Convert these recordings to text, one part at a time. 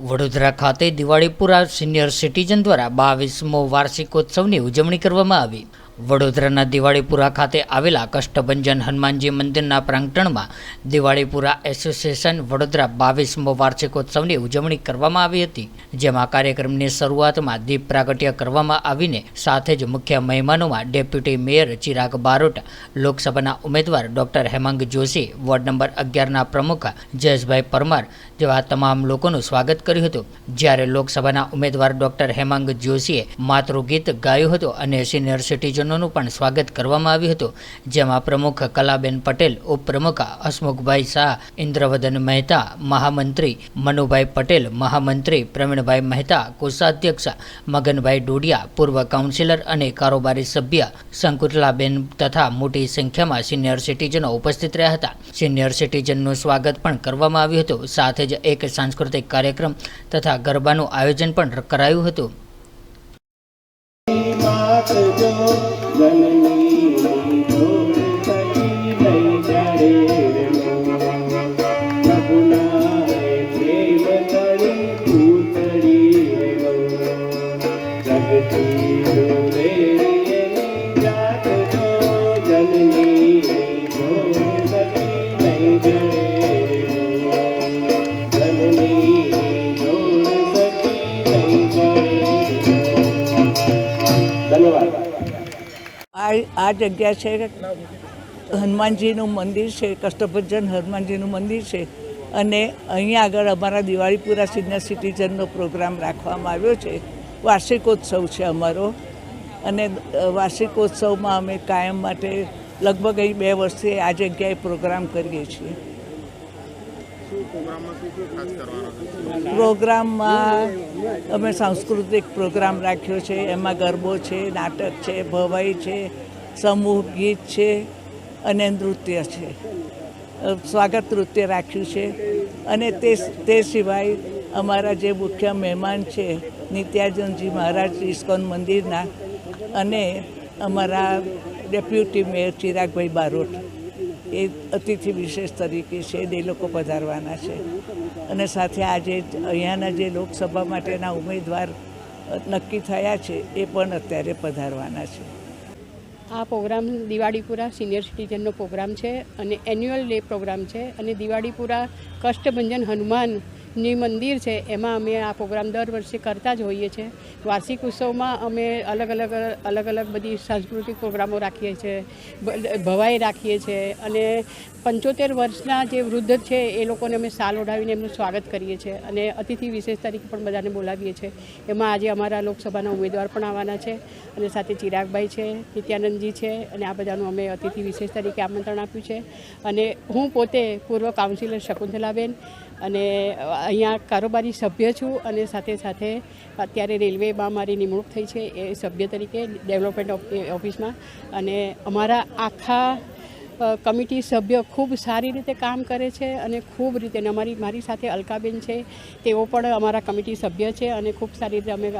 વડોદરા ખાતે Diwalipura senior citizen દ્વારા બાવીસમો વાર્ષિકોત્સવની ઉજવણી કરવામાં આવી. વડોદરાના દિવાળીપુરા ખાતે આવેલા કષ્ટભંજન હનુમાનજી મંદિરના પ્રાંગણમાં દિવાળીપુરા એસોસિએશન વડોદરા બાવીસમો વાર્ષિકોત્સવની ઉજવણી કરવામાં આવી હતી, જેમાં કાર્યક્રમની શરૂઆતમાં દીપ પ્રાગટ્ય કરવામાં આવીને સાથે જ મુખ્ય મહેમાનોમાં ડેપ્યુટી મેયર ચિરાગ બારોટ, લોકસભાના ઉમેદવાર doctor Hemang Joshi, ward number અગિયારના પ્રમુખ જયેશભાઈ પરમાર જેવા તમામ લોકોનું સ્વાગત કર્યું હતું. જ્યારે લોકસભાના ઉમેદવાર ડોક્ટર હેમાંગ જોશીએ માતૃગીત ગાયું હતું અને સિનિયર સિટીઝનોનું પણ સ્વાગત કરવામાં આવ્યું હતું, જેમાં પ્રમુખ કલાબેન પટેલ, ઉપપ્રમુખ હસમુખભાઈ શાહ, ઇન્દ્રવદન મહેતા, મહામંત્રી મનુભાઈ પટેલ, મહામંત્રી પ્રવીણભાઈ મહેતા, કોષાધ્યક્ષ મગનભાઈ ડોડિયા, પૂર્વ કાઉન્સિલર અને કારોબારી સભ્ય શંકુતલાબેન તથા મોટી સંખ્યામાં સિનિયર સિટીઝનો ઉપસ્થિત રહ્યા હતા. સિનિયર સિટીઝનનું સ્વાગત પણ કરવામાં આવ્યું હતું. સાથે જ એક સાંસ્કૃતિક કાર્યક્રમ તથા ગરબાનું આયોજન પણ કરાયું હતું. માત જો આ જગ્યા છે હનુમાનજીનું મંદિર છે, કષ્ટભજન હનુમાનજીનું મંદિર છે અને અહીંયા આગળ અમારા દિવાળીપુરા સિનિયર સિટીઝનનો પ્રોગ્રામ રાખવામાં આવ્યો છે. વાર્ષિકોત્સવ છે અમારો અને વાર્ષિકોત્સવમાં અમે કાયમ માટે લગભગ અહીં બે વર્ષથી આ જગ્યાએ પ્રોગ્રામ કરીએ છીએ. પ્રોગ્રામમાં અમે સાંસ્કૃતિક પ્રોગ્રામ રાખ્યો છે. એમાં ગરબો છે, નાટક છે, ભવાઈ છે, સમૂહ ગીત છે અને નૃત્ય છે. સ્વાગત નૃત્ય રાખ્યું છે. અને તે તે સિવાય અમારા જે મુખ્ય મહેમાન છે, નિત્યાનંદજી મહારાજ ઇસ્કોન મંદિરના અને અમારા ડેપ્યુટી મેયર ચિરાગભાઈ બારોટ. એ અતિથિ વિશેષ તરીકે છે એ લોકો પધારવાના છે. અને સાથે આજે અહીંયાના જે લોકસભા માટેના ઉમેદવાર નક્કી થયા છે, એ પણ અત્યારે પધારવાના છે. આ પ્રોગ્રામ દિવાળીપુરા સિનિયર સિટીઝનનો પ્રોગ્રામ છે અને એન્યુઅલ ડે પ્રોગ્રામ છે અને દિવાળીપુરા કષ્ટભંજન હનુમાનની મંદિર છે, એમાં અમે આ પ્રોગ્રામ દર વર્ષે કરતા જ હોઈએ છીએ વાર્ષિક ઉત્સવમાં અમે અલગ અલગ અલગ અલગ બધી સાંસ્કૃતિક પ્રોગ્રામો રાખીએ છીએ ભવાઈ રાખીએ છીએ અને પંચોતેર વર્ષના જે વૃદ્ધ છે, એ લોકોને અમે સાલ ઓઢાવીને એમનું સ્વાગત કરીએ છીએ અને અતિથિ વિશેષ તરીકે પણ બધાને બોલાવીએ છીએ એમાં આજે અમારા લોકસભાના ઉમેદવાર પણ આવવાના છે અને સાથે ચિરાગભાઈ છે, નિત્યાનંદજી છે અને આ બધાનું અમે અતિથિ વિશેષ તરીકે આમંત્રણ આપ્યું છે. અને હું પોતે પૂર્વ કાઉન્સિલર શકુંતલાબેન અને અહીંયા કારોબારી સભ્ય છું અને સાથે સાથે અત્યારે રેલવેમાં મારી નિમણૂક થઈ છે એ સભ્ય તરીકે ડેવલપમેન્ટ ઓફ- ઓફિસમાં અને અમારા આખા કમિટી સભ્ય ખૂબ સારી રીતે કામ કરે છે અને ખૂબ રીતે અમારી, મારી સાથે અલકાબેન છે, તેઓ પણ અમારા કમિટી સભ્ય છે અને ખૂબ સારી રીતે અમે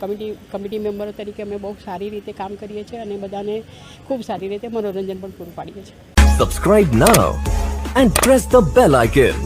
કમિટી કમિટી મેમ્બરો તરીકે અમે બહુ સારી રીતે કામ કરીએ છીએ અને બધાને ખૂબ સારી રીતે મનોરંજન પણ પૂરું પાડીએ છીએ subscribe now and press the bell icon.